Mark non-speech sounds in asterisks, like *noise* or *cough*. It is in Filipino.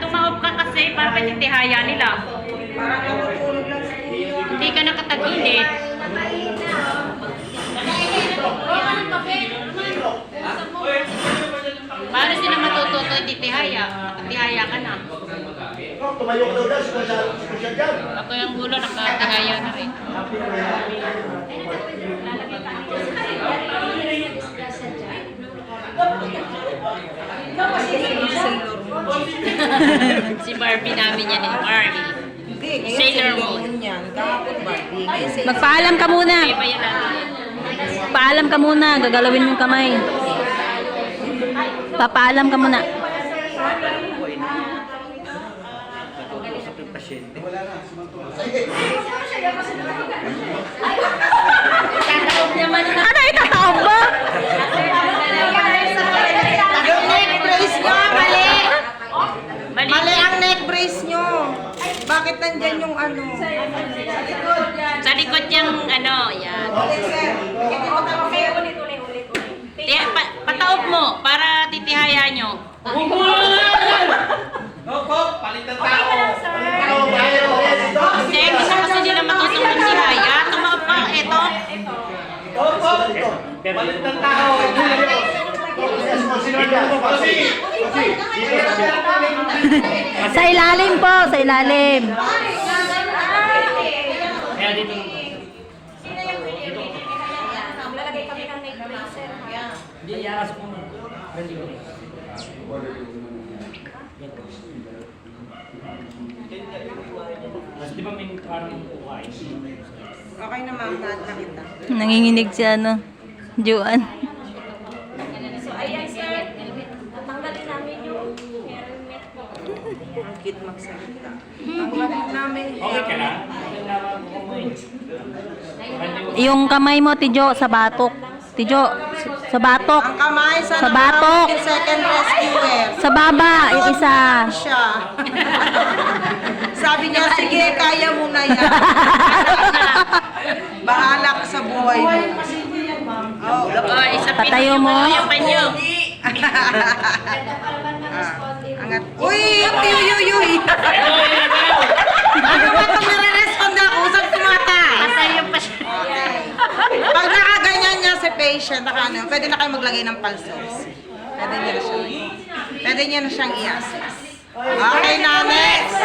tumaob ka kasi para patitihaya nila. Hindi ka nakatagilid. Paano sila matututo titihaya? Nakatihaya ka na. Tumayo ka daw dyan. Ako yung gulo, nakatihaya na rin. *laughs* si Barbie namin yan eh, Barbie. Hindi, ngayon Sailor Sailor Moon. Moon yan. Kahapon Barbie. Ngayon Sailor Magpaalam ka muna. Hindi pa yan natin. Paalam ka muna. Gagalawin mo yung kamay. Papaalam ka muna. Ano Bakit nandyan yung ano? Sa likod yung ano, yan. Tiya, pa, pataob mo para titihaya nyo. Opo, palitan tao. Ano, bayo. Hindi, gusto kasi nila matutong magtihaya. Tumaob ka, eto. Opo, palitan tao. Dyan. Kasi, kasi, *laughs* Sa ilalim po. Sa ilalim. Okay na ma'am, lahat na kita. Nanginginig si ano. Juan. So, ayan sir, tanggalin namin yung helmet po. Ang cute magsalita. Tanggalin namin. Okay ka na? Yung kamay mo, Tijo, sa batok. Tijo, sa batok. Ang kamay sa, Sa batok. ng second rescuer. Sa baba, yung isa. Siya. Sabi niya, sige, kaya mo na yan. *laughs* Bahala ka sa buhay mo. Oh, Patayo mo. Yung *laughs* panyo. Angat. Uy, uy, uy, uy, uy. Ano ba itong nare-respond ako? Saan tumata? Patayo pa siya. Pag nakaganyan niya si patient, naka, ano, pwede na kayo maglagay ng pulse ox. Pwede niya na siyang, pwede niya na siyang i-assess. Okay na, next.